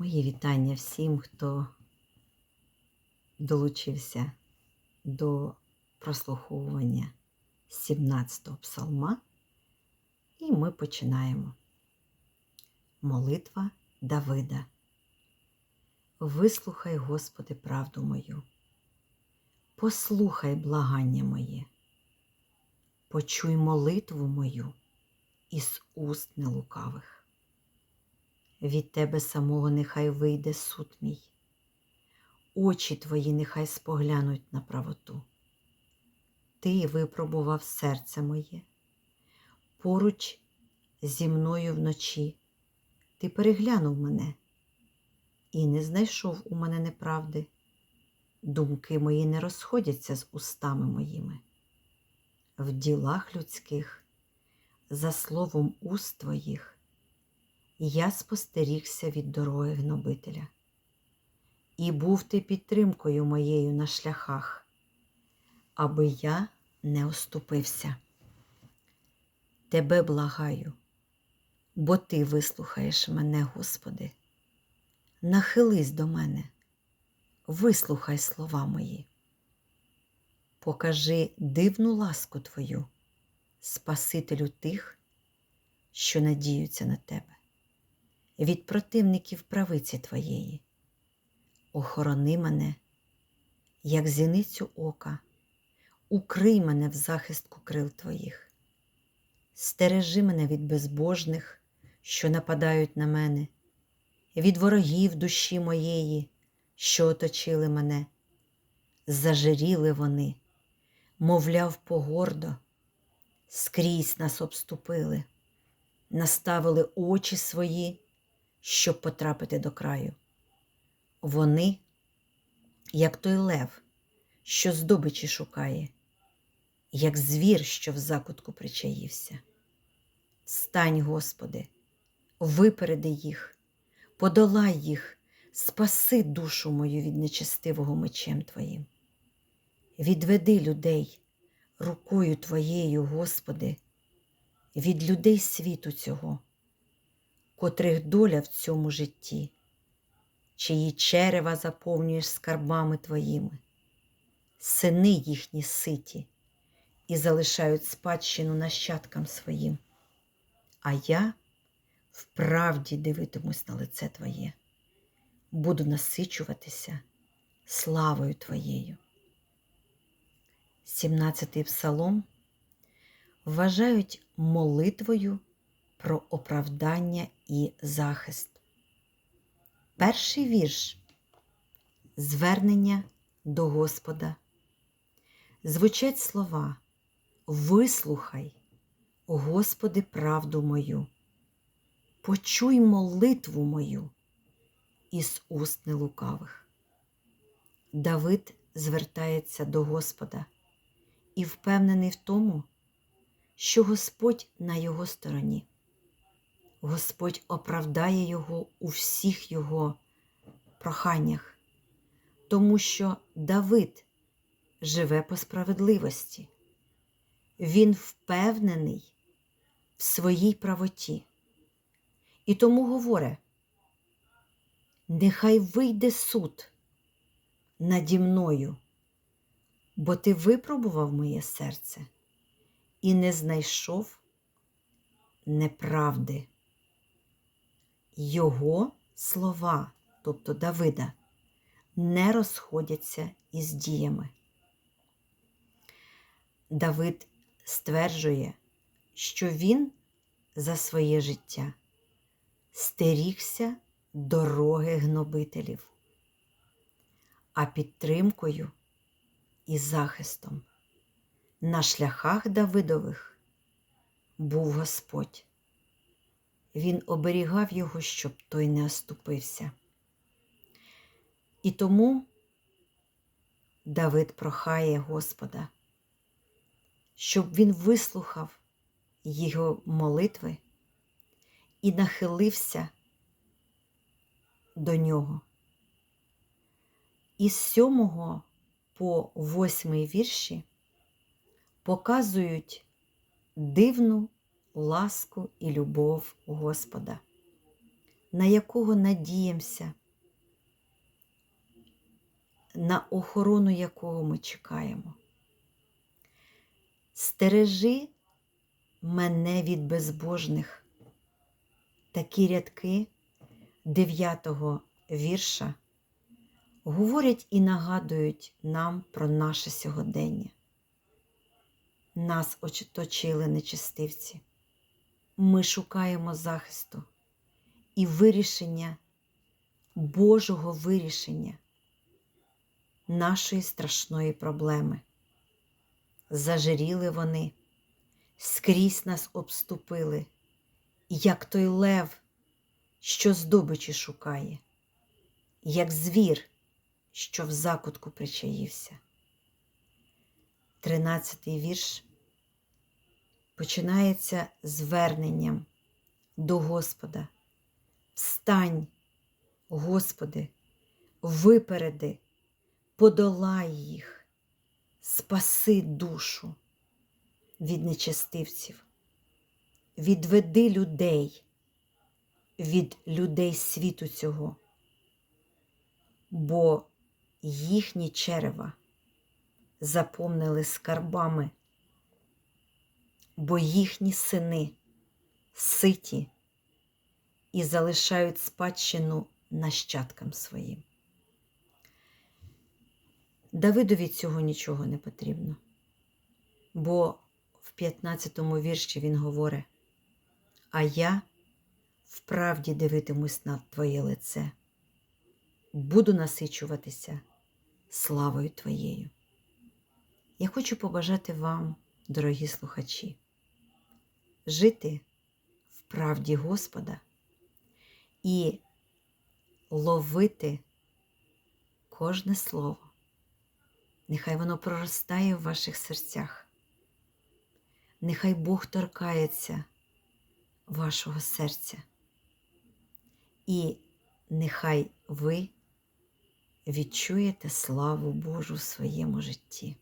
Мої вітання всім, хто долучився до прослуховування 17-го псалма. І ми починаємо. Молитва Давида. Вислухай, Господи, правду мою. Послухай благання моє, почуй молитву мою із уст нелукавих. Від тебе самого нехай вийде суд мій, очі твої нехай споглянуть на правоту. Ти випробував серце моє, поруч зі мною вночі ти переглянув мене і не знайшов у мене неправди. Думки мої не розходяться з устами моїми. В ділах людських, за словом уст твоїх, я спостерігся від дороги гнобителя. І був ти підтримкою моєю на шляхах, аби я не оступився. Тебе благаю, бо ти вислухаєш мене, Господи. Нахились до мене, вислухай слова мої. Покажи дивну ласку Твою, Спасителю тих, що надіються на тебе, від противників правиці Твоєї. Охорони мене, як зіницю ока, укрий мене в захистку крил Твоїх, стережи мене від безбожних, що нападають на мене, від ворогів душі моєї, що оточили мене. Зажиріли вони, мовляв, погордо, скрізь нас обступили, наставили очі свої, щоб потрапити до краю. Вони, як той лев, що здобичі шукає, як звір, що в закутку причаївся. Стань, Господи, випереди їх, подолай їх, спаси душу мою від нечестивого мечем Твоїм. Відведи людей рукою Твоєю, Господи, від людей світу цього, котрих доля в цьому житті, чиї черева заповнюєш скарбами Твоїми, сини їхні ситі і залишають спадщину нащадкам своїм. А я вправді дивитимусь на лице Твоє, буду насичуватися славою Твоєю. 17-й псалом вважають молитвою про оправдання і захист. Перший вірш звернення до Господа. Звучать слова Вислухай, Господи, правду мою, почуй молитву мою із уст нелукавих. Давид звертається до Господа і впевнений в тому, що Господь на його стороні. Господь оправдає його у всіх його проханнях, тому що Давид живе по справедливості. Він впевнений в своїй правоті. І тому говорить, нехай вийде суд наді мною, бо ти випробував моє серце і не знайшов неправди. Його слова, тобто Давида, не розходяться із діями. Давид стверджує, що він за своє життя стерігся дороги гнобителів, а підтримкою і захистом на шляхах Давидових був Господь. Він оберігав його, щоб той не оступився. І тому Давид прохає Господа, щоб він вислухав його молитви і нахилився до нього. Із сьомого по восьмий вірші показують дивну ласку і любов Господа. на якого надіємося, на охорону якого ми чекаємо. Стережи мене від безбожних. Такі рядки 9 вірша говорять і нагадують нам про наше сьогодення. Нас оточили нечистивці. Ми шукаємо захисту і вирішення, Божого вирішення нашої страшної проблеми. Зажиріли вони, скрізь нас обступили, як той лев, що здобичі шукає, як звір, що в закутку причаївся. Тринадцятий вірш починається зверненням до Господа. Встань, Господи, випереди, подолай їх, спаси душу від нечестивців, відведи людей від людей світу цього, бо їхні черева заповнили скарбами, бо їхні сини ситі і залишають спадщину нащадкам своїм. Давидові цього нічого не потрібно, бо в 15 вірші він говорить: А я вправді дивитимусь на Твоє лице, буду насичуватися славою Твоєю. Я хочу побажати вам, дорогі слухачі, жити в правді Господа і ловити кожне слово. Нехай воно проростає в ваших серцях. Нехай Бог торкається вашого серця. І нехай ви відчуєте славу Божу в своєму житті.